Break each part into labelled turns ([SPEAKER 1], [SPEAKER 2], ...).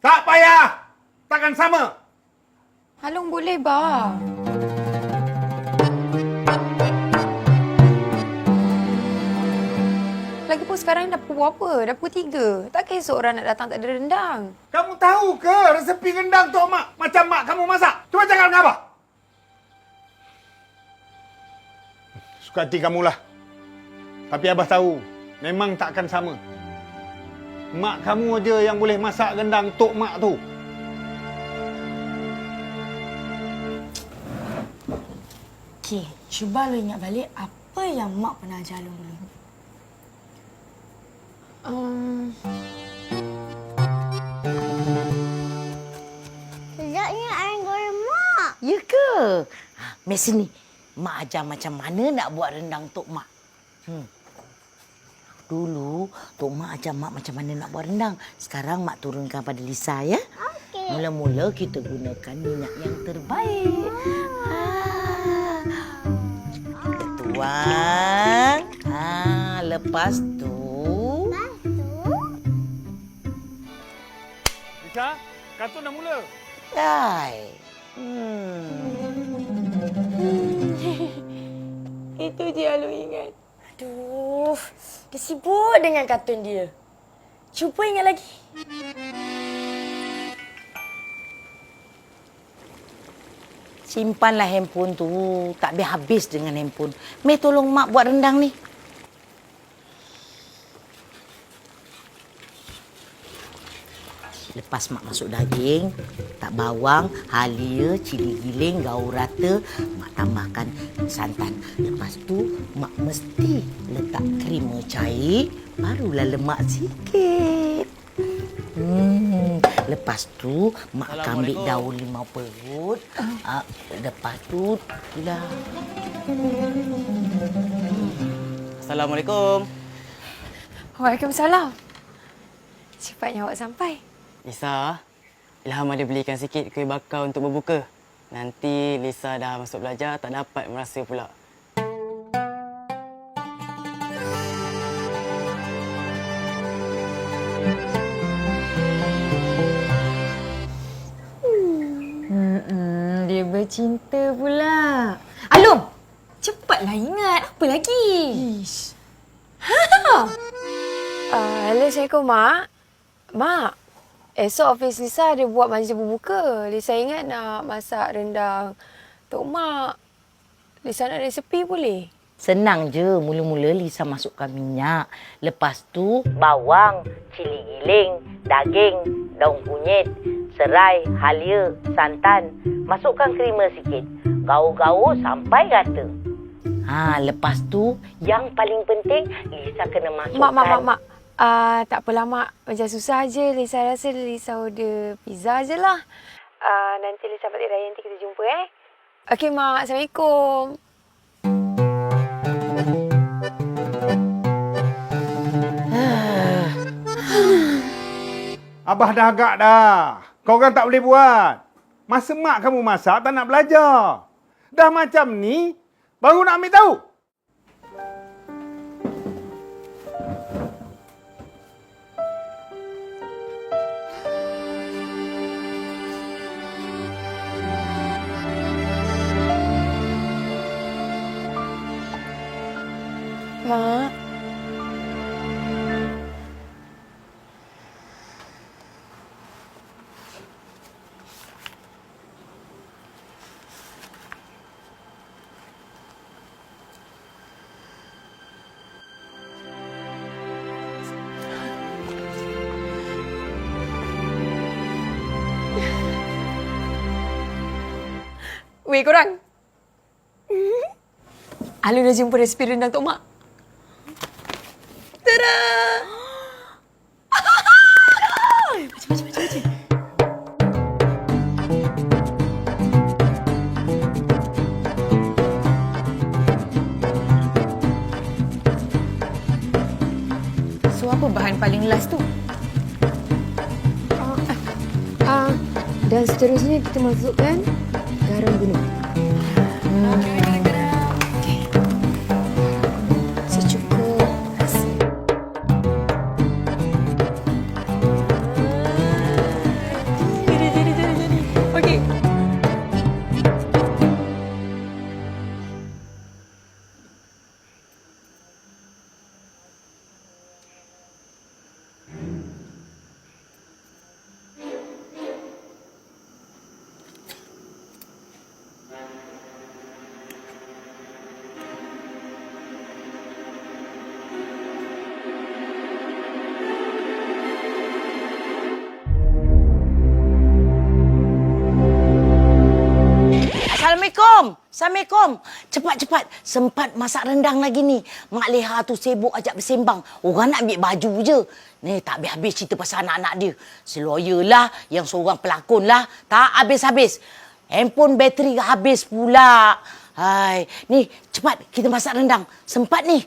[SPEAKER 1] Tak payah. Takkan sama.
[SPEAKER 2] Halong boleh ba? Lagipun sekarang dah pukul apa? Dah pukul tiga. Takkan esok orang nak datang tak ada rendang?
[SPEAKER 1] Kamu tahu ke resepi rendang Tok Mak macam mak kamu masak? Cuba cakap dengan Abah. Suka hati kamulah. Tapi Abah tahu, memang takkan sama. Mak kamu aja yang boleh masak rendang Tok Mak tu.
[SPEAKER 3] Okey, cuba lo ingat balik apa yang mak pernah ajar lo dulu.
[SPEAKER 2] Um,
[SPEAKER 4] Sedapnya ayam goreng mak.
[SPEAKER 5] Ya ke? Ha, Mai sini. Mak ajar macam mana nak buat rendang Tok Mak. Hmm. Dulu, Tok Mak ajar Mak macam mana nak buat rendang. Sekarang Mak turunkan pada Lisa ya.
[SPEAKER 4] Okey.
[SPEAKER 5] Mula-mula kita gunakan minyak yang terbaik. Ha. Kita tuang. Ha, lepas tu...
[SPEAKER 1] Lisa, kartun dah mula.
[SPEAKER 5] Hai. Hmm.
[SPEAKER 3] Itu je yang lo ingat. Aduh, dia sibuk dengan kartun dia. Cuba ingat lagi.
[SPEAKER 5] Simpanlah handphone tu. Tak habis-habis dengan handphone. Mei tolong mak buat rendang ni. Lepas mak masuk daging, tak bawang, halia, cili giling, gaul rata, mak tambahkan santan. Lepas tu, mak mesti letak krema cair, barulah lemak sikit. Hmm. Lepas tu, mak akan ambil daun limau perut. Uh, lepas tu, lah.
[SPEAKER 6] Assalamualaikum.
[SPEAKER 2] Waalaikumsalam. Cepatnya awak sampai.
[SPEAKER 6] Lisa, Ilham ada belikan sikit kuih bakar untuk berbuka. Nanti Lisa dah masuk belajar tak dapat merasa pula.
[SPEAKER 3] Hmm, dia bercinta pula. Alung, cepatlah ingat. Apa lagi? Ish.
[SPEAKER 2] Uh, hello, Assalamualaikum, Mak. Mak, esok ofis Lisa ada buat majlis berbuka. Lisa ingat nak masak rendang Tok Mak. Lisa nak resepi boleh?
[SPEAKER 5] Senang je. Mula-mula Lisa masukkan minyak. Lepas tu, bawang, cili giling, daging, daun kunyit, serai, halia, santan. Masukkan krema sikit. Gaul-gaul sampai rata. Ha, lepas tu, yang paling penting, Lisa kena masukkan...
[SPEAKER 2] Mak, mak, mak, mak. Uh, tak apalah, Mak. Macam susah je. Lisa rasa Lisa order pizza je lah. Uh, nanti Lisa balik raya nanti kita jumpa eh. Okey, Mak. Assalamualaikum.
[SPEAKER 1] Abah dah agak dah. Kau orang tak boleh buat. Masa mak kamu masak tak nak belajar. Dah macam ni, baru nak ambil tahu.
[SPEAKER 2] Weh korang. Alun dah jumpa resipi rendang Tok Mak. Tada!
[SPEAKER 3] So, apa bahan paling last tu?
[SPEAKER 2] Ah, dan seterusnya kita masukkan ആരോഗ്യനും
[SPEAKER 5] Assalamualaikum. Cepat-cepat. Sempat masak rendang lagi ni. Mak Leha tu sibuk ajak bersembang. Orang nak ambil baju je. Ni tak habis-habis cerita pasal anak-anak dia. Si lawyer lah, yang seorang pelakon lah. Tak habis-habis. Handphone bateri habis pula. Hai, ni cepat kita masak rendang. Sempat ni.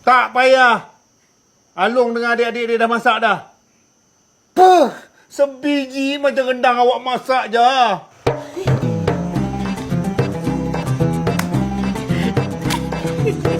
[SPEAKER 1] Tak payah. Alung dengan adik-adik dia dah masak dah. Puh, Sebiji macam rendang awak masak je. Thank.